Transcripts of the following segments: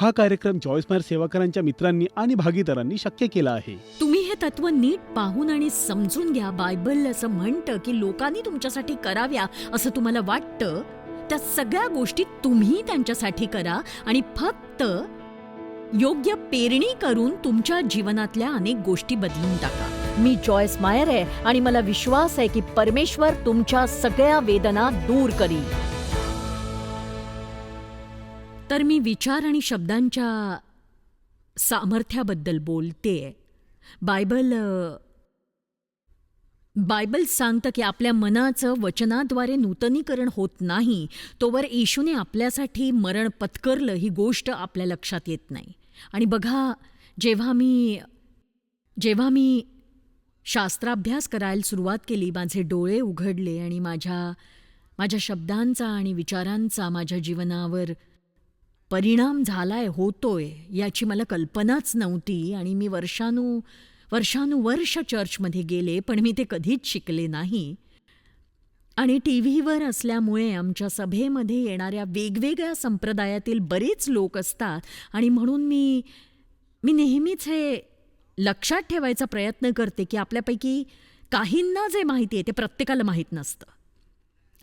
हा कार्यक्रम जॉईस मायर सेवाकरांच्या मित्रांनी आणि भागीदारांनी शक्य केला आहे. तुम्ही हे तत्व नीट पाहून आणि समजून घ्या. बायबल असं म्हणतं की लोकांनी तुमच्यासाठी कराव्या असं तुम्हाला वाटतं? त्या सगळ्या गोष्टी तुम्ही त्यांच्यासाठी करा आणि फक्त योग्य पेरणी करून तुमच्या जीवनातल्या अनेक गोष्टी बदलून टाका. मी जॉयस मायर आहे आणि मला विश्वास आहे की परमेश्वर तुमच्या सगळ्या वेदना दूर करील. तर मी विचार आणि शब्दांच्या सामर्थ्याबद्दल बोलते बायबल बायबल सांगतं की आपल्या मनाचं वचनाद्वारे नूतनीकरण होत नाही तोवर येशूने आपल्यासाठी मरण पत्करलं ही गोष्ट आपल्या लक्षात येत नाही. आणि बघा जेव्हा मी जेव्हा मी शास्त्राभ्यास करायला सुरुवात केली माझे डोळे उघडले आणि माझ्या माझ्या शब्दांचा आणि विचारांचा माझ्या जीवनावर परिणाम झालाय होतोय याची मला कल्पनाच नव्हती. आणि मी वर्षानु वर्षानुवर्ष चर्चमध्ये गेले पण मी ते कधीच शिकले नाही. आणि टी व्हीवर असल्यामुळे आमच्या सभेमध्ये येणाऱ्या वेगवेगळ्या संप्रदायातील बरेच लोक असतात. आणि म्हणून मी मी नेहमीच हे लक्षात ठेवायचा प्रयत्न करते की आपल्यापैकी काहींना जे माहिती आहे ते प्रत्येकाला माहीत नसतं.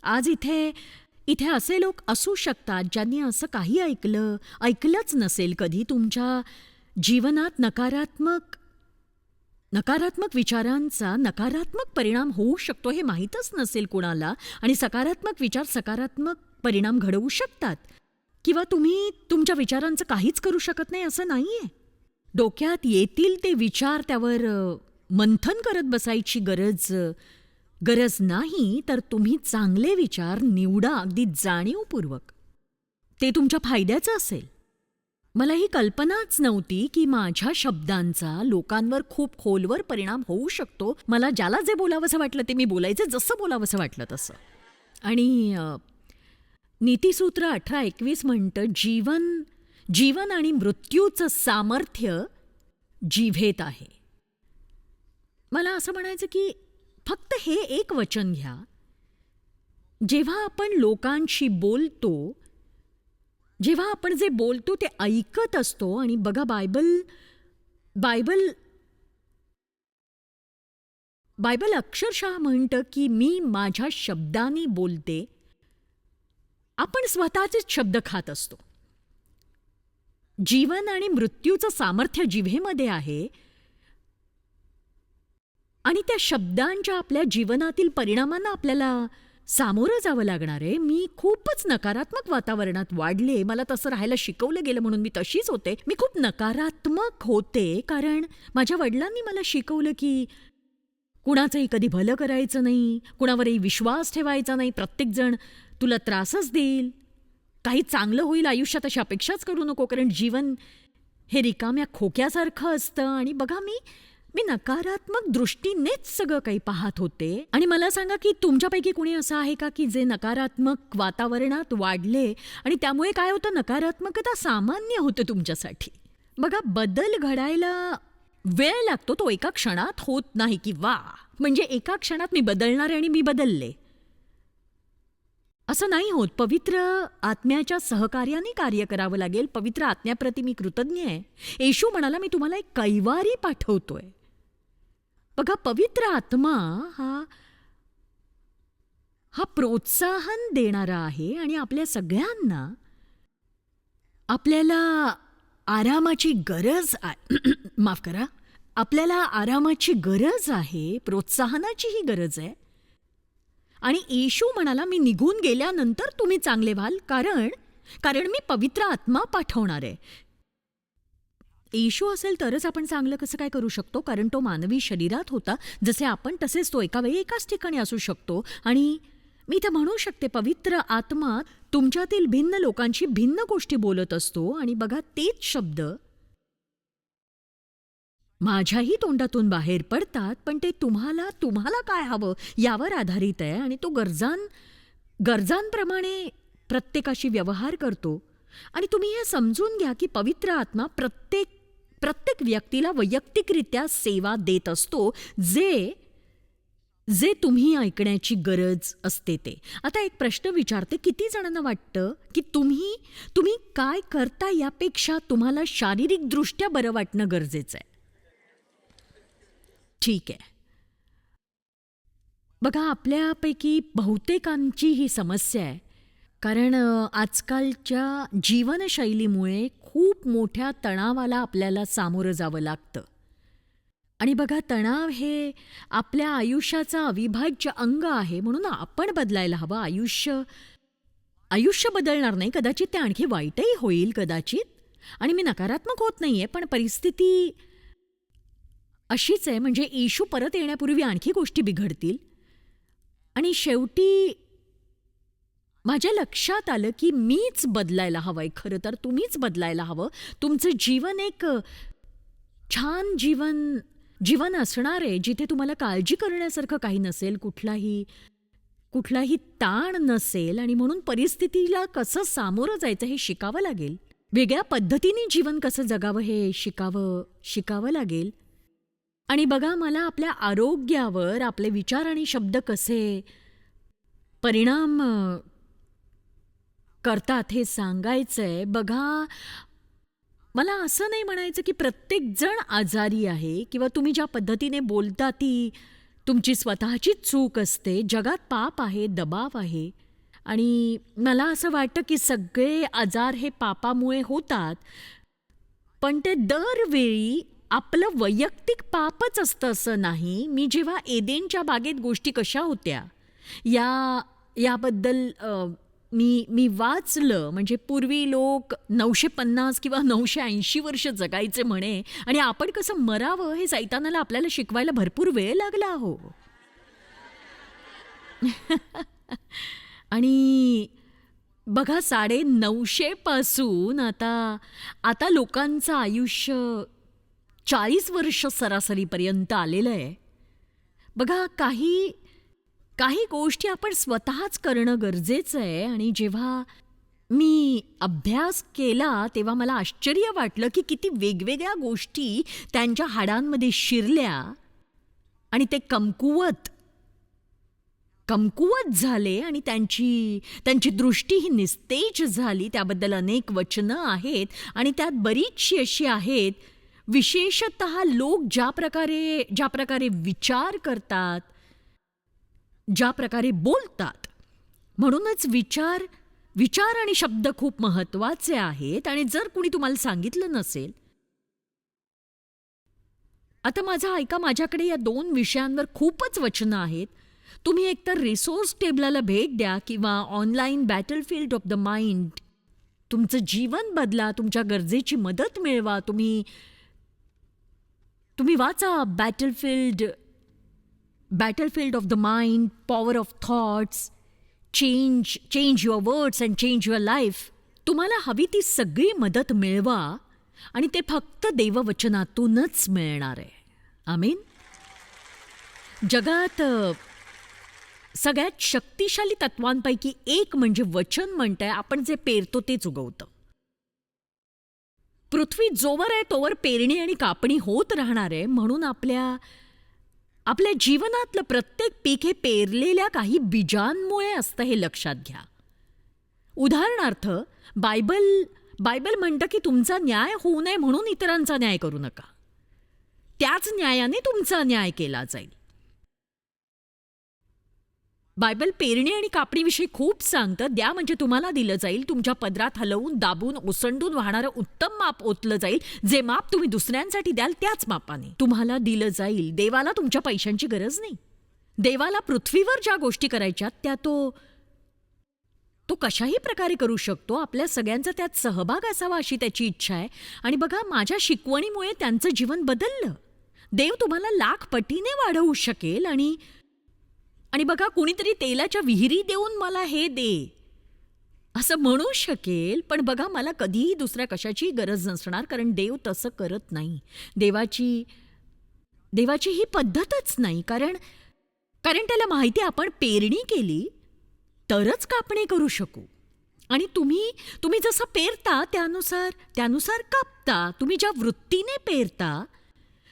आज इथे इथे असे लोक असू शकतात ज्यांनी असं काही ऐकलं ऐकलंच नसेल कधी तुमच्या जीवनात नकारात्मक नकारात्मक विचारांचा नकारात्मक परिणाम होऊ शकतो हे माहीतच नसेल कुणाला. आणि सकारात्मक विचार सकारात्मक परिणाम घडवू शकतात. किंवा तुम्ही तुमच्या विचारांचं काहीच करू शकत नाही असं नाहीये. डोक्यात येतील ते विचार त्यावर मंथन करत बसायची गरज गरज नाही तर तुम्ही चांगले विचार निवडा अगदी जाणीवपूर्वक. ते तुमच्या फायद्याचं असेल. मला ही कल्पनाच नव्हती की माझ्या शब्दांचा लोकांवर खूप खोलवर परिणाम होऊ शकतो. मला ज्याला जे बोलावंसं वाटलं ते मी बोलायचं जसं बोलावंसं वाटलं तसं. आणि नीतिसूत्र अठरा एकवीस म्हणतं जीवन जीवन आणि मृत्यूचं सामर्थ्य जिव्हेत आहे. मला असं म्हणायचं की फक्त हे एक वचन घ्या. जेव्हा आपण लोकांशी बोलतो जेव्हा आपण जे बोलतो ते ऐकत असतो आणि बघा बायबल बायबल बायबल अक्षरशः म्हणतं की मी माझ्या शब्दाने बोलते. आपण स्वतःचेच शब्द खात असतो. जीवन आणि मृत्यूचं सामर्थ्य जिव्हेमध्ये आहे आणि त्या शब्दांच्या आपल्या जीवनातील परिणामांना आपल्याला सामोरं जावं लागणार आहे. मी खूपच नकारात्मक वातावरणात वाढले. मला तसं राहायला शिकवलं गेलं म्हणून मी तशीच होते. मी खूप नकारात्मक होते कारण माझ्या वडिलांनी मला शिकवलं की कुणाचंही कधी भलं करायचं नाही कुणावरही विश्वास ठेवायचा नाही. प्रत्येकजण तुला त्रासच देईल. काही चांगलं होईल आयुष्यात अशी अपेक्षाच करू नको कारण जीवन हे रिकाम्या खोक्यासारखं असतं. आणि बघा मी मी नकारात्मक दृष्टीनेच सगळं काही पाहत होते. आणि मला सांगा की तुमच्यापैकी कुणी असं आहे का की जे नकारात्मक वातावरणात वाढले आणि त्यामुळे काय होतं? नकारात्मकता सामान्य होतं तुमच्यासाठी. बघा बदल घडायला वेळ लागतो तो एका क्षणात होत नाही की वा. म्हणजे एका क्षणात मी बदलणार आहे आणि मी बदलले. असं नाही होत. पवित्र आत्म्याच्या सहकार्याने कार्य करावं लागेल. पवित्र आत्म्याप्रती मी कृतज्ञ आहे. येशू म्हणाला मी तुम्हाला एक कैवारी पाठवतोय. बघा पवित्र आत्मा हा हा प्रोत्साहन देणारा आहे आणि आपल्या सगळ्यांना आपल्याला आरामाची गरज माफ करा. आपल्याला आरामाची गरज आहे प्रोत्साहनाचीही गरज आहे. आणि येशू म्हणाला मी निघून गेल्यानंतर तुम्ही चांगले व्हाल कारण कारण मी पवित्र आत्मा पाठवणार आहे. येशू असेल तरच आपण चांगलं कसं काय करू शकतो? कारण तो मानवी शरीरात होता. जसे आपण तसेच तो एका वेळी एकाच ठिकाणी असू शकतो. आणि मी तर म्हणू शकते पवित्र आत्मा तुमच्यातील भिन्न लोकांशी भिन्न गोष्टी बोलत असतो. आणि बघा तेच शब्द माझ्याही तोंडातून बाहेर पडतात. पण ते तुम्हाला तुम्हाला काय हवं यावर आधारित आहे. आणि तो गरजां गरजांप्रमाणे प्रत्येकाशी व्यवहार करतो. आणि तुम्ही हे समजून घ्या की पवित्र आत्मा प्रत्येक प्रत्येक व्यक्तीला वैयक्तिकरित्या सेवा देत असतो जे जे तुम्ही ऐकण्याची गरज असते ते. आता एक प्रश्न विचारते किती जणांना वाटतं की तुम्ही तुम्ही काय करता यापेक्षा तुम्हाला शारीरिकदृष्ट्या बरं वाटणं गरजेचं आहे? ठीक आहे. बघा आपल्यापैकी बहुतेकांची ही समस्या आहे. कारण आजकालच्या जीवनशैलीमुळे खूप मोठ्या तणावाला आपल्याला सामोरं जावं लागतं. आणि बघा तणाव हे आपल्या आयुष्याचा अविभाज्य अंग आहे म्हणून आपण बदलायला हवं. आयुष्य आयुष्य बदलणार नाही. कदाचित ते आणखी वाईटही होईल कदाचित. आणि मी नकारात्मक होत नाही आहे पण परिस्थिती अशीच आहे. म्हणजे इशू परत येण्यापूर्वी आणखी गोष्टी बिघडतील. आणि शेवटी माझ्या लक्षात आलं की मीच बदलायला हवंय. खरं तर तुम्हीच बदलायला हवं. तुमचं जीवन एक छान जीवन जीवन असणार आहे जिथे तुम्हाला काळजी करण्यासारखं काही नसेल कुठलाही कुठलाही ताण नसेल आणि म्हणून परिस्थितीला कसं सामोरं जायचं हे शिकावं लागेल. वेगळ्या पद्धतीने जीवन कसं जगावं हे शिकावं शिकावं लागेल. आणि बघा मला आपल्या आरोग्यावर आपले विचार आणि शब्द कसे परिणाम करतात हे सांगायचंय. बघा मला असं नाही म्हणायचं की प्रत्येकजण आजारी आहे किंवा तुम्ही ज्या पद्धतीने बोलता ती तुमची स्वतःची चूक असते. जगात पाप आहे दबाव आहे. आणि मला असं वाटतं की सगळे आजार हे पापामुळे होतात. पण ते दरवेळी आपलं वैयक्तिक पापच असतं असं नाही. मी जेव्हा एदेनच्या बागेत गोष्टी कशा होत्या या याबद्दल मी मी वाचलं म्हणजे पूर्वी लोक नऊशे पन्नास किंवा नऊशे ऐंशी वर्ष जगायचे म्हणे आणि आपण कसं मरावं हे सैतानाला आपल्याला शिकवायला भरपूर वेळ लागला हो. आणि बघा साडे नऊशेपासून आता आता लोकांचं आयुष्य चाळीस वर्ष सरासरीपर्यंत आलेलं आहे. बघा काही काही गोष्टी आपण स्वतःच करणं गरजेचं आहे. आणि जेव्हा मी अभ्यास केला तेव्हा मला आश्चर्य वाटलं की किती वेगवेगळ्या गोष्टी त्यांच्या हाडांमध्ये शिरल्या आणि ते कमकुवत कमकुवत झाले आणि त्यांची त्यांची दृष्टी ही निस्तेज झाली. त्याबद्दल अनेक वचनं आहेत आणि त्यात बरीचशी अशी आहेत. विशेषत लोक ज्या प्रकारे ज्या प्रकारे विचार करतात ज्या प्रकारे बोलतात. म्हणूनच विचार विचार आणि शब्द खूप महत्त्वाचे आहेत आणि जर कुणी तुम्हाला सांगितलं नसेल. आता माझा ऐका माझ्याकडे या दोन विषयांवर खूपच वचनं आहेत. तुम्ही एकतर रिसोर्स टेबलाला भेट द्या किंवा online battlefield of the mind तुमचं जीवन बदला तुमच्या गरजेची मदत मिळवा. तुम्ही तुम्ही वाचा battlefield battlefield of the mind power of thoughts change change your words and change your life तुम्हाला हवी ती सगळी मदत मिळवा आणि ते फक्त देववचनातूनच मिळणार आहे. आमीन. जगात सगळ्यात शक्तिशाली तत्वांपैकी एक म्हणजे वचन म्हणतंय आपण जे पेरतो तेच उगवतं. पृथ्वी जोवर आहे तोवर पेरणी आणि कापणी होत राहणार आहे म्हणून आपल्या आपल्या जीवनातलं प्रत्येक पीक हे पेरलेल्या काही बीजांमुळे असतं हे लक्षात घ्या. उदाहरणार्थ बायबल बायबल म्हणतं की तुमचा न्याय होऊ नये म्हणून इतरांचा न्याय करू नका. त्याच न्यायाने तुमचा न्याय केला जाईल. बायबल पेरणी आणि कापणीविषयी खूप सांगतं. द्या म्हणजे तुम्हाला दिलं जाईल. तुमच्या पदरात हलवून दाबून ओसंडून वाहणारं उत्तम माप ओतलं जाईल. जे माप तुम्ही दुसऱ्यांसाठी द्याल त्याच मापाने. तुम्हाला दिलं जाईल. देवाला तुमच्या पैशांची गरज नाही. देवाला पृथ्वीवर ज्या गोष्टी करायच्या त्या तो तो कशाही प्रकारे करू शकतो. आपल्या सगळ्यांचा त्यात सहभाग असावा अशी त्याची इच्छा आहे. आणि बघा माझ्या शिकवणीमुळे त्यांचं जीवन बदललं. देव तुम्हाला लाख पटीने वाढवू शकेल आणि आणि बघा कुणीतरी तेलाच्या विहिरी देऊन मला हे दे. असं म्हणू शकेल पण बघा मला कधीही दुसऱ्या कशाची गरज नसणार कारण देव तसं करत नाही. देवाची देवाची ही पद्धतच नाही कारण कारण त्याला माहिती आपण पेरणी केली तरच कापणी करू शकू. आणि तुम्ही तुम्ही जसं पेरता त्यानुसार त्यानुसार कापता. तुम्ही ज्या वृत्तीने पेरता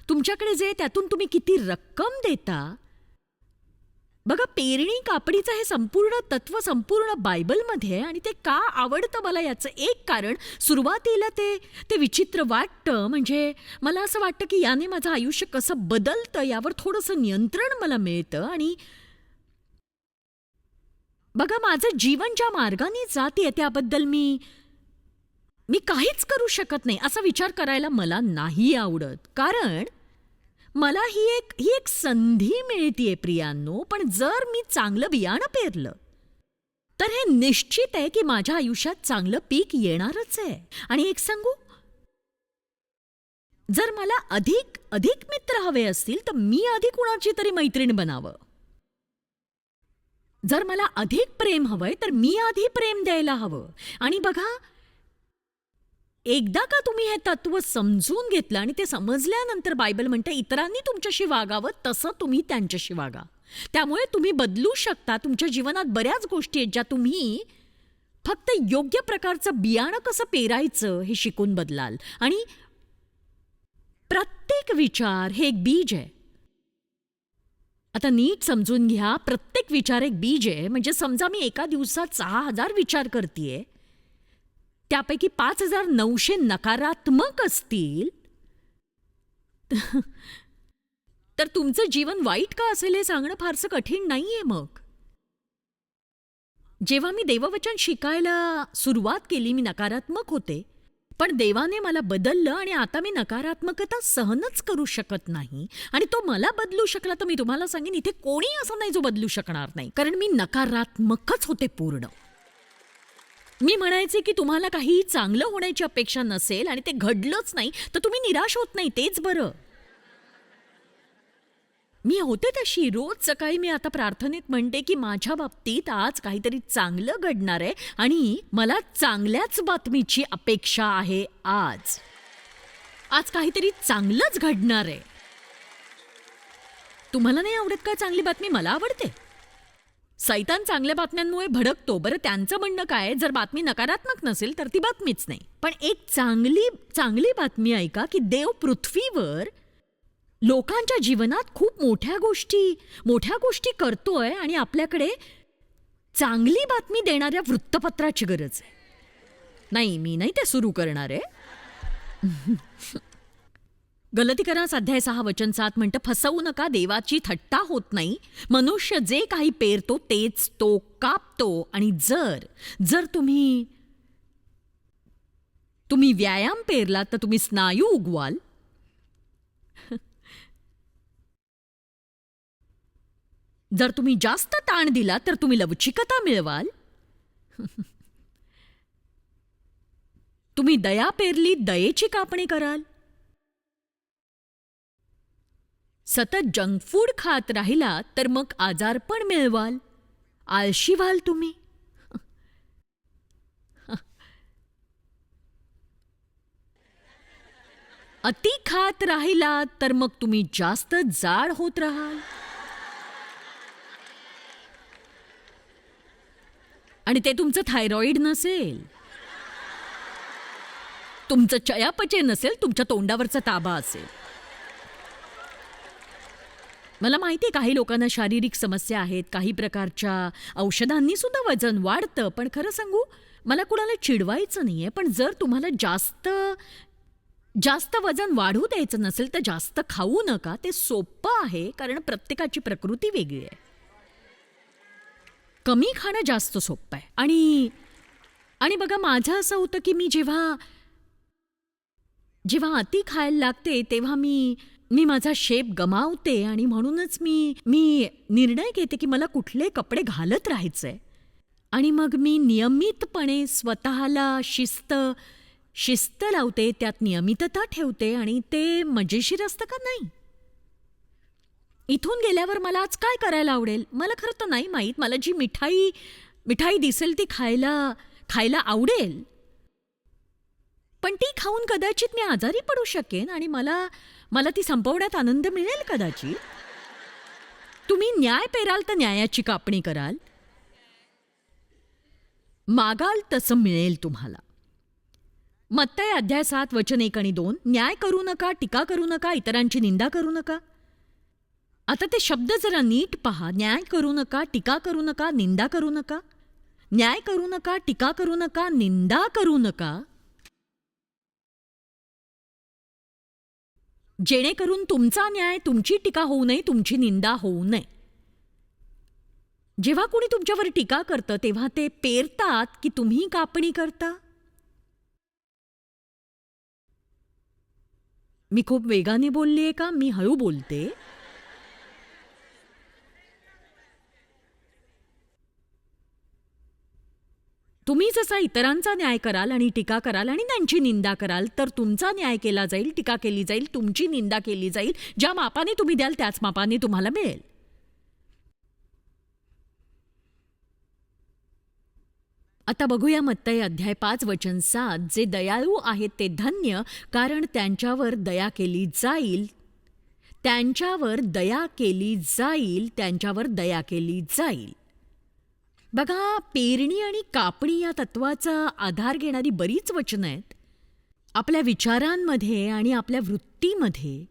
तुमच्याकडे जे त्यातून तुम्ही किती रक्कम देता पेरणी कापडीचं हे संपूर्ण तत्व संपूर्ण बायबलमध्ये आहे आणि ते का आवडतं मला याचं एक कारण सुरुवातीला ते ते विचित्र वाटतं. म्हणजे मला असं वाटतं की याने माझं आयुष्य कसं बदलतं यावर थोडंसं नियंत्रण मला मिळतं आणि बघा माझं जीवन ज्या मार्गाने जाते त्याबद्दल मी मी काहीच करू शकत नाही असा विचार करायला मला नाही आवडत. कारण मला ही एक ही एक संधी मिळतीये प्रियांनो पण जर मी चांगलं बियाणं पेरलं तर हे निश्चित आहे की माझ्या आयुष्यात चांगलं पीक येणारच आहे. आणि एक सांगू? जर मला अधिक अधिक मित्र हवे असतील तर मी आधी कुणाची तरी मैत्रीण बनावं. जर मला अधिक प्रेम हवंय तर मी आधी प्रेम द्यायला हवं. आणि बघा एकदा का तुम्ही हे तत्व समजून घेतलं आणि ते समजल्यानंतर बायबल म्हणते इतरांनी तुमच्याशी वागावं तसं तुम्ही त्यांच्याशी वागा. त्यामुळे तुम्ही बदलू शकता. तुमच्या जीवनात बऱ्याच गोष्टी आहेत ज्या तुम्ही फक्त योग्य प्रकारचं बियाणं कसं पेरायचं हे शिकून बदलाल. आणि प्रत्येक विचार हे एक बीज आहे. आता नीट समजून घ्या प्रत्येक विचार एक बीज आहे. म्हणजे समजा मी एका दिवसात सहा हजार विचार करतेय. त्यापैकी पाच हजार नऊशे नकारात्मक असतील? तर तुमचं जीवन वाईट का असेल हे सांगणं फारसं कठीण नाहीये मग. जेव्हा मी देववचन शिकायला सुरुवात केली मी नकारात्मक होते. पण देवाने मला बदललं आणि आता मी नकारात्मकता सहनच करू शकत नाही. आणि तो मला बदलू शकला तर मी तुम्हाला सांगेन इथे कोणी असं नाही जो बदलू शकणार नाही. कारण मी नकारात्मकच होते पूर्ण. मी म्हणायचे की तुम्हाला काही चांगलं होण्याची अपेक्षा नसेल आणि ते घडलंच नाही तर तुम्ही निराश होत नाही तेच बरं. मी होते तशी. रोज सकाळी मी आता प्रार्थनेत म्हणते की माझ्या बाबतीत आज काहीतरी चांगलं घडणार आहे आणि मला चांगल्याच बातमीची अपेक्षा आहे आज. आज काहीतरी चांगलंच घडणार आहे. तुम्हाला नाही आवडत का चांगली बातमी? मला आवडते. सैतान चांगल्या बातम्यांमुळे भडकतो. बरं त्यांचं म्हणणं काय जर बातमी नकारात्मक नसेल तर ती बातमीच नाही. पण एक चांगली चांगली बातमी ऐका की देव पृथ्वीवर लोकांच्या जीवनात खूप मोठ्या गोष्टी मोठ्या गोष्टी करतोय आणि आपल्याकडे चांगली बातमी देणाऱ्या वृत्तपत्राची गरज आहे. नाही मी नाही ते सुरू करणार आहे. गलतीकरण अध्याय सहा वचन सात म्हणतं फसवू नका देवाची थट्टा होत नाही. मनुष्य जे काही पेरतो तेच तो कापतो. आणि जर जर तुम्ही तुम्ही व्यायाम पेरलात तर तुम्ही स्नायू उगवाल. जर तुम्ही जास्त ताण दिला तर तुम्ही लवचिकता मिळवाल. तुम्ही दया पेरली दयेची कापणी कराल. सतत जंक फूड खात राहिला तर मग आजार पण मिळवाल. आळशी व्हाल तुम्ही. अति खात राहिला तर मग तुम्ही जास्त जाड होत राहाल. आणि ते तुमचं थायरॉइड नसेल. तुमचं चयापचय नसेल तुमच्या तोंडावरचा ताबा असेल. मला माहिती आहे काही लोकांना शारीरिक समस्या आहेत काही प्रकारच्या औषधांनी सुद्धा वजन वाढतं. पण खरं सांगू मला कुणाला चिडवायचं नाही आहे पण जर तुम्हाला जास्त जास्त वजन वाढू द्यायचं नसेल तर जास्त खाऊ नका. ते सोपं आहे कारण प्रत्येकाची प्रकृती वेगळी आहे. कमी खाणं जास्त सोपं आहे. आणि आणि बघा माझं असं होतं की मी जेव्हा जेव्हा अति खायला लागते तेव्हा मी मी माझा शेप गमावते आणि म्हणूनच मी मी निर्णय घेते की मला कुठले कपडे घालत राहायचंय. आणि मग मी नियमितपणे स्वतःला शिस्त शिस्त लावते त्यात नियमितता ठेवते आणि ते मजेशीर असतं का नाही? इथून गेल्यावर मला आज काय करायला आवडेल? मला खरं तर नाही माहीत. मला जी मिठाई मिठाई दिसेल ती खायला खायला आवडेल. पण ती खाऊन कदाचित मी आजारी पडू शकेन आणि मला मला ती संपवण्यात आनंद मिळेल कदाचित. तुम्ही न्याय पेराल तर न्यायाची कापणी कराल. मागाल तसं मिळेल तुम्हाला. मत्तय अध्याय सात वचन एक आणि दोन न्याय करू नका टीका करू नका इतरांची निंदा करू नका. आता ते शब्द जरा नीट पहा. न्याय करू नका टीका करू नका निंदा करू नका. न्याय करू नका टीका करू नका निंदा करू नका. जेणेकरून तुमचा न्याय तुमची टीका होऊ नये तुमची निंदा होऊ नये. जेव्हा कोणी तुमच्यावर टीका करतं तेव्हा ते पेरतात की तुम्ही कापणी करता? मी खूप वेगाने बोललीये का? मी हळू बोलते. तुम्ही जसा इतरांचा न्याय कराल आणि टीका कराल आणि त्यांची निंदा कराल तर तुमचा न्याय केला जाईल टीका केली जाईल तुमची निंदा केली जाईल ज्या मापाने तुम्ही द्याल त्याच मापाने तुम्हाला मिळेल. आता बघूया मत्तय अध्याय पाच वचन सात. जे दयाळू आहेत ते धन्य कारण त्यांच्यावर दया केली जाईल. त्यांच्यावर दया केली जाईल त्यांच्यावर दया केली जाईल. बघा पेरणी आणि कापणी या तत्वाचा आधार घेणारी बरीच वचनं आहेत. आपल्या विचारांमध्ये आणि आपल्या वृत्तीमध्ये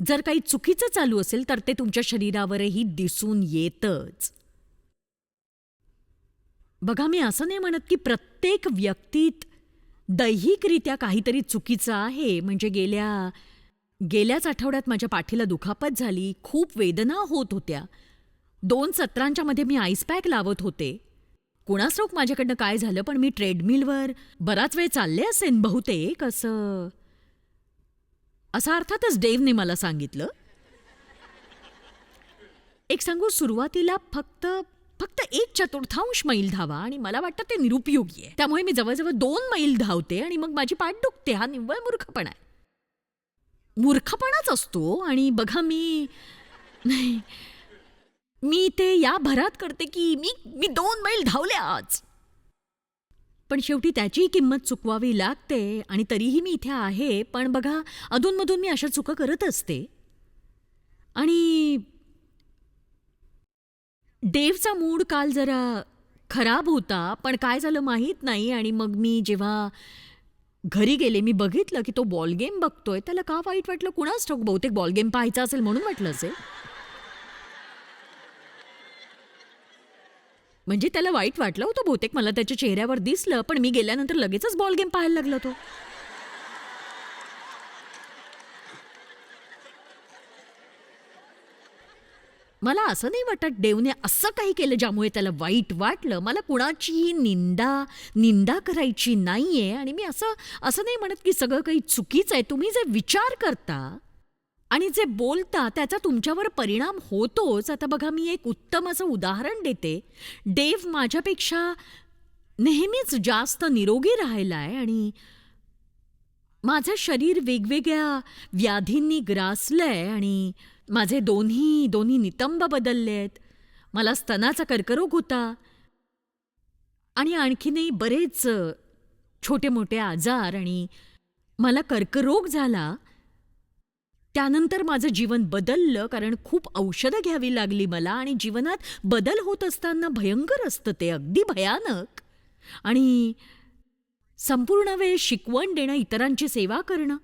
जर काही चुकीचं चालू असेल तर ते तुमच्या शरीरावरही दिसून येतच. बघा मी असं नाही म्हणत की प्रत्येक व्यक्तीत दैहिकरित्या काहीतरी चुकीचं आहे. म्हणजे गेल्या गेल्याच आठवड्यात माझ्या पाठीला दुखापत झाली खूप वेदना होत होत्या. दोन सत्रांच्या मध्ये मी आईस पॅक लावत होते. कुणास्रोक माझ्याकडनं काय झालं पण मी ट्रेडमिलवर बराच वेळ चालले असेन बहुतेक असं. असं अर्थातच डेवने मला सांगितलं. एक सांगू सुरुवातीला फक्त फक्त एक चतुर्थांश मैल धावा आणि मला वाटतं ते निरुपयोगी आहे. त्यामुळे मी जवळजवळ दोन मैल धावते आणि मग माझी पाठ दुखते. हा निव्वळ मूर्खपणा आहे. मूर्खपणाच असतो आणि बघा मी नाही मी ते या भरात करते की मी मी दोन मैल धावले आज. पण शेवटी त्याची किंमत चुकवावी लागते आणि तरीही मी इथे आहे पण बघा अधूनमधून मी अशा चुका करत असते. आणि देवचा मूड काल जरा खराब होता पण काय झालं माहीत नाही आणि मग मी जेव्हा घरी गेले मी बघितलं की तो बॉल गेम बघतोय. त्याला का वाईट वाटलं? कुणाच ठोक बहुतेक बॉल गेम पाहायचा असेल म्हणून वाटलं असेल. म्हणजे त्याला वाईट वाटलं होतं बहुतेक मला त्याच्या चेहऱ्यावर दिसलं पण मी गेल्यानंतर लगेचच बॉल गेम पाहायला लागला तो. मला असं नाही वाटत देवने असं काही केलं ज्यामुळे त्याला वाईट वाटलं. मला कुणाचीही निंदा निंदा करायची नाहीये आणि मी असं असं नाही म्हणत की सगळं काही चुकीचं आहे. तुम्ही जे विचार करता आणि जे बोलता त्याचा तुमच्यावर परिणाम होतोच. आता बघा मी एक उत्तम असं उदाहरण देते. डेव माझ्यापेक्षा नेहमीच जास्त निरोगी राहिलाय आणि माझं शरीर वेगवेगळ्या व्याधींनी ग्रासलंय आणि माझे दोन्ही दोन्ही नितंब बदलले आहेत मला स्तनाचा कर्करोग होता. आणि आणखीनही बरेच छोटे मोठे आजार आणि मला कर्करोग झाला. त्यानंतर माझं जीवन बदललं कारण खूप औषधं घ्यावी लागली मला आणि जीवनात बदल होत असताना भयंकर असतं ते अगदी भयानक. आणि संपूर्ण वेळ शिकवण देणं इतरांची सेवा करणं.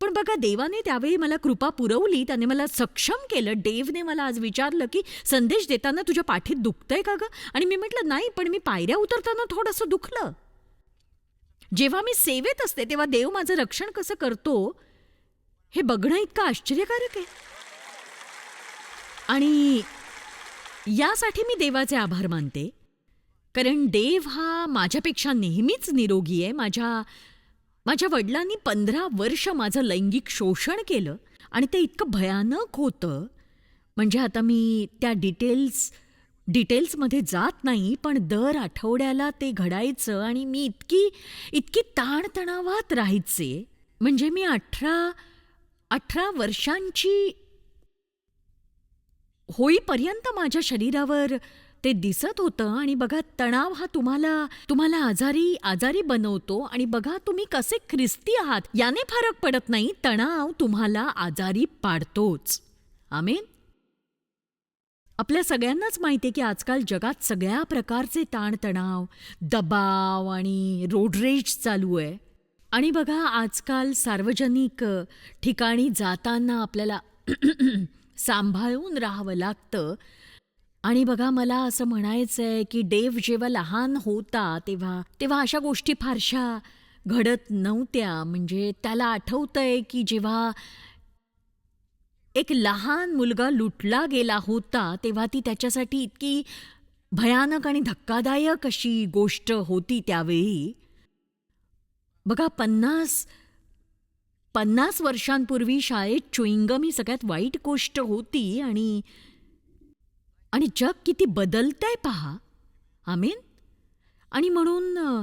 पण बघा देवाने त्यावेळी मला कृपा पुरवली त्याने मला सक्षम केलं. देवने मला आज विचारलं की संदेश देताना तुझ्या पाठीत दुखतंय का गं? आणि मी म्हटलं नाही पण मी पायऱ्या उतरताना थोडंसं दुखलं. जेव्हा मी सेवेत असते तेव्हा देव माझं रक्षण कसं करतो हे बघणं इतकं आश्चर्यकारक आहे. आणि यासाठी मी देवाचे आभार मानते. कारण देव हा माझ्यापेक्षा नेहमीच निरोगी आहे. माझ्या माझ्या वडिलांनी पंधरा वर्ष माझं लैंगिक शोषण केलं आणि ते इतकं भयानक होतं. म्हणजे आता मी त्या डिटेल्स डिटेल्समध्ये जात नाही पण दर आठवड्याला ते घडायचं आणि मी इतकी इतकी ताणतणावात राहायचे. म्हणजे मी अठरा अठरा वर्षांची होईपर्यंत माझ्या शरीरावर ते दिसत होतं. आणि बघा तणाव हा तुम्हाला तुम्हाला आजारी आजारी बनवतो. आणि बघा तुम्ही कसे ख्रिस्ती आहात. याने फरक पडत नाही. तणाव तुम्हाला आजारी पाडतोच. आमेन. आपल्या सगळ्यांनाच माहिती आहे की आजकाल जगात सगळ्या प्रकारचे ताणतणाव दबाव आणि रोडरेज चालू आहे. आणि बघा आजकाल सार्वजनिक ठिकाणी जाताना आपल्याला सांभाळून राहावं लागतं. आणि बघा मला असं म्हणायचं आहे की देव जेव्हा लहान होता तेव्हा तेव्हा अशा गोष्टी फारशा घडत नव्हत्या. म्हणजे त्याला आठवतंय की जेव्हा एक लहान मुलगा लुटला गेला होता तेव्हा ती त्याच्यासाठी इतकी भयानक आणि धक्कादायक अशी गोष्ट होती त्यावेळी. बघा पन्नास पन्नास वर्षांपूर्वी शाळेत चुईंगम ही सगळ्यात वाईट गोष्ट होती आणि आणि जग किती बदलतंय पहा. आमीन? आणि म्हणून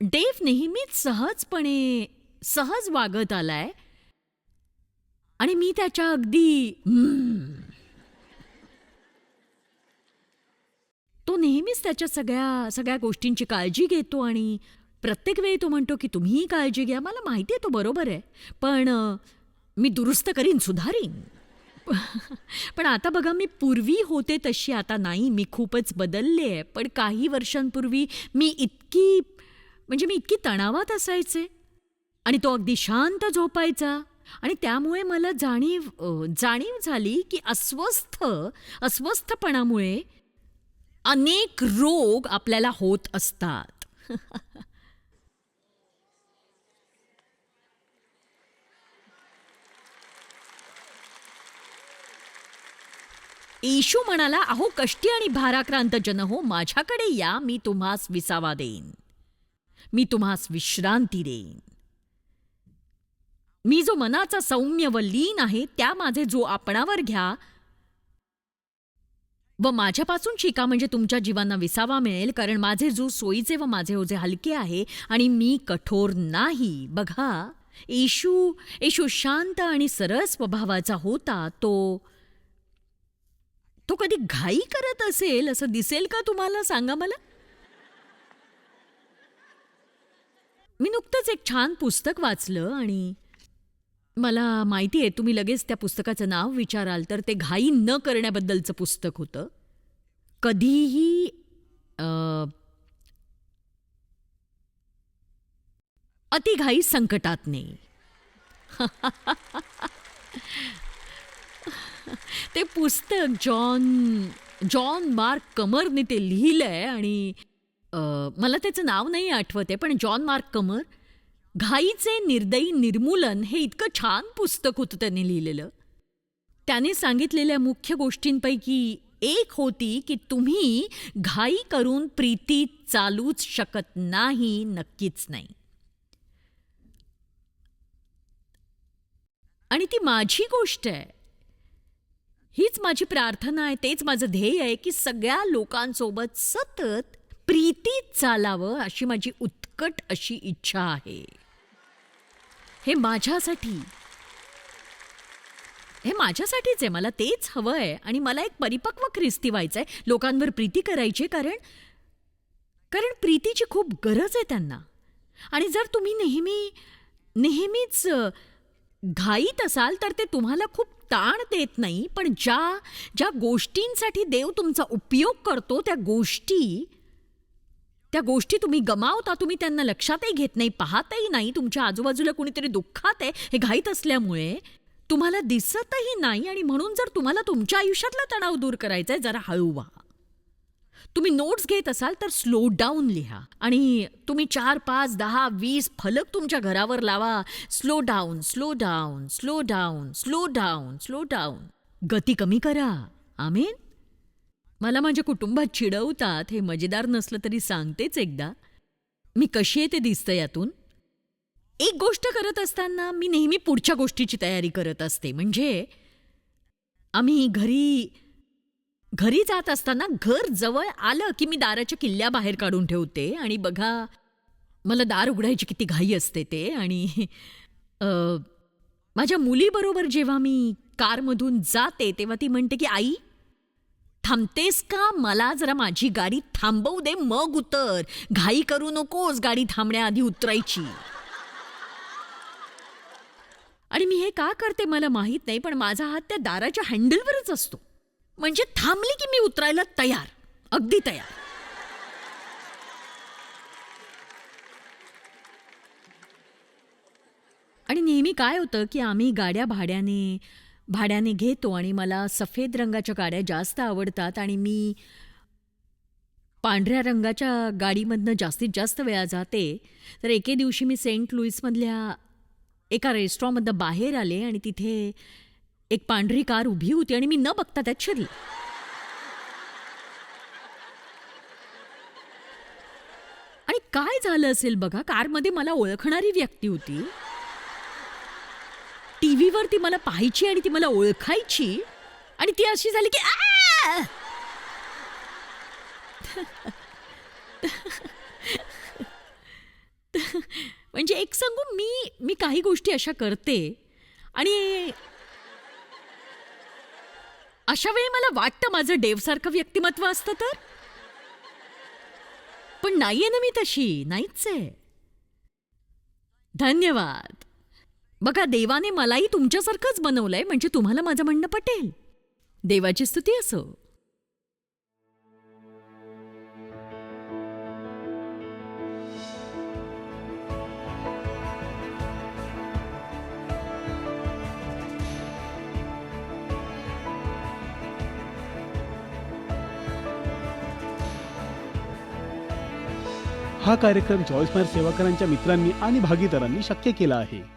डेव नेहमीच सहजपणे सहज वागत आलाय. आणि मी त्याच्या अगदी तो नेहमीच त्याच्या सगळ्या सगळ्या गोष्टींची काळजी घेतो आणि प्रत्येक वेळी तो म्हणतो की तुम्हीही काळजी घ्या मला माहिती आहे तो बरोबर आहे पण मी दुरुस्त करीन सुधारीन. पण आता बघा मी पूर्वी होते तशी आता नाही मी खूपच बदलले आहे पण काही वर्षांपूर्वी मी इतकी म्हणजे मी इतकी तणावात असायचे आणि तो अगदी शांत झोपायचा आणि त्यामुळे मला जाणीव जाणीव झाली की अस्वस्थ अस्वस्थपणामुळे अनेक रोग आपल्याला होत असतात. येशू म्हणाला अहो कष्टी आणि भाराक्रांत जन हो माझ्याकडे या मी तुम्हास विसावा देईन. मी तुम्हास विश्रांती देईन. मी जो मनाचा सौम्य व लीन आहे त्या माझे जो आपणावर घ्या व माझ्यापासून शिका म्हणजे तुमच्या जीवांना विसावा मिळेल कारण माझे जो सोयीचे व माझे ओझे हलके आहे आणि मी कठोर नाही. बघा येशू येशू शांत आणि सरळ स्वभावाचा होता तो तो कधी घाई करत असेल असं दिसेल का तुम्हाला? सांगा मला. मी नुकतंच एक छान पुस्तक वाचलं आणि मला माहिती आहे तुम्ही लगेच त्या पुस्तकाचं नाव विचाराल तर ते घाई न करण्याबद्दलचं पुस्तक होतं. कधीही अतिघाई संकटात नाही ते पुस्तक जॉन जॉन मार्क कमरने ते लिहिलंय आणि मला त्याचं नाव नाही आठवत आहे पण जॉन मार्क कमर घाईचे निर्दयी निर्मूलन हे इतकं छान पुस्तक होतं त्याने लिहिलेलं. त्याने सांगितलेल्या मुख्य गोष्टींपैकी एक होती की तुम्ही घाई करून प्रीती चालूच शकत नाही नक्कीच नाही. आणि ती माझी गोष्ट आहे. हीच माझी प्रार्थना आहे तेच माझं ध्येय आहे की सगळ्या लोकांसोबत सतत प्रीतीत चालावं अशी माझी उत्कट अशी इच्छा आहे. हे माझ्यासाठी हे माझ्यासाठीच आहे मला तेच हवं आहे आणि मला एक परिपक्व ख्रिस्ती व्हायचं आहे. लोकांवर प्रीती करायची कारण कारण प्रीतीची खूप गरज आहे त्यांना. आणि जर तुम्ही नेहमी नेहमीच घाईत असाल तर ते तुम्हाला खूप ताण देत नाही पण ज्या ज्या गोष्टींसाठी देव तुमचा उपयोग करतो त्या गोष्टी त्या गोष्टी तुम्ही गमावता तुम्ही त्यांना लक्षातही घेत नाही पाहतही नाही तुमच्या आजूबाजूला कुणीतरी दुःखात आहे हे घाईत असल्यामुळे तुम्हाला दिसतही नाही आणि म्हणून जर तुम्हाला तुमच्या आयुष्यातला तणाव दूर करायचा आहे जरा हळू व्हा. तुम्ही नोट्स घेत असाल तर स्लो डाऊन लिहा. आणि तुम्ही चार पाच दहा वीस फलक तुमच्या घरावर लावा. Slow down slow down slow down slow down slow down. गती कमी करा. आमेन. मला माझ्या कुटुंबात चिडवतात. हे मजेदार नसलं तरी सांगतेच एकदा. मी कशी आहे ते दिसतं यातून? एक गोष्ट करत असताना मी नेहमी पुढच्या गोष्टीची तयारी करत असते. म्हणजे आम्ही घरी घरी जात असताना घर जवळ आलं की मी दाराच्या किल्ल्या बाहेर काढून ठेवते आणि बघा मला दार उघडायची किती घाई असते ते आणि माझ्या मुलीबरोबर जेव्हा मी कारमधून जाते तेव्हा ती म्हणते की आई थांबतेस का? मला जरा माझी गाडी थांबवू दे मग उतर. घाई करू नकोस गाडी थांबण्याआधी उतरायची. आणि मी हे का करते मला माहीत नाही पण माझा हात त्या दाराच्या हँडलवरच असतो. म्हणजे थांबली की मी उतरायला तयार अगदी तयार. आणि नेहमी काय होतं की आम्ही गाड्या भाड्याने भाड्याने घेतो आणि मला सफेद रंगाच्या गाड्या जास्त आवडतात आणि मी पांढऱ्या रंगाच्या गाडीमधनं जास्तीत जास्त वेळा जाते तर एके दिवशी मी सेंट लुईसमधल्या एका रेस्टॉरंटमधनं बाहेर आले आणि तिथे एक पांढरी कार उभी होती आणि मी न बघता त्यात शिरले. आणि काय झालं असेल बघा कारमध्ये मला ओळखणारी व्यक्ती होती. टीव्हीवर ती मला पाहायची आणि ती मला ओळखायची आणि ती अशी झाली की म्हणजे एक सांगू मी मी काही गोष्टी अशा करते आणि अशा वेळी मला वाटतं माझं डेवसारखं व्यक्तिमत्व असतं तर? पण नाहीये ना मी तशी. नाहीच आहे. धन्यवाद. बघा देवाने मलाही तुमच्यासारखंच बनवलंय म्हणजे तुम्हाला माझं म्हणणं पटेल. देवाची स्तुती असो. हा कार्यक्रम चॉईस सेवाकरांच्या मित्रांनी आणि भागीदारांनी शक्य केला आहे.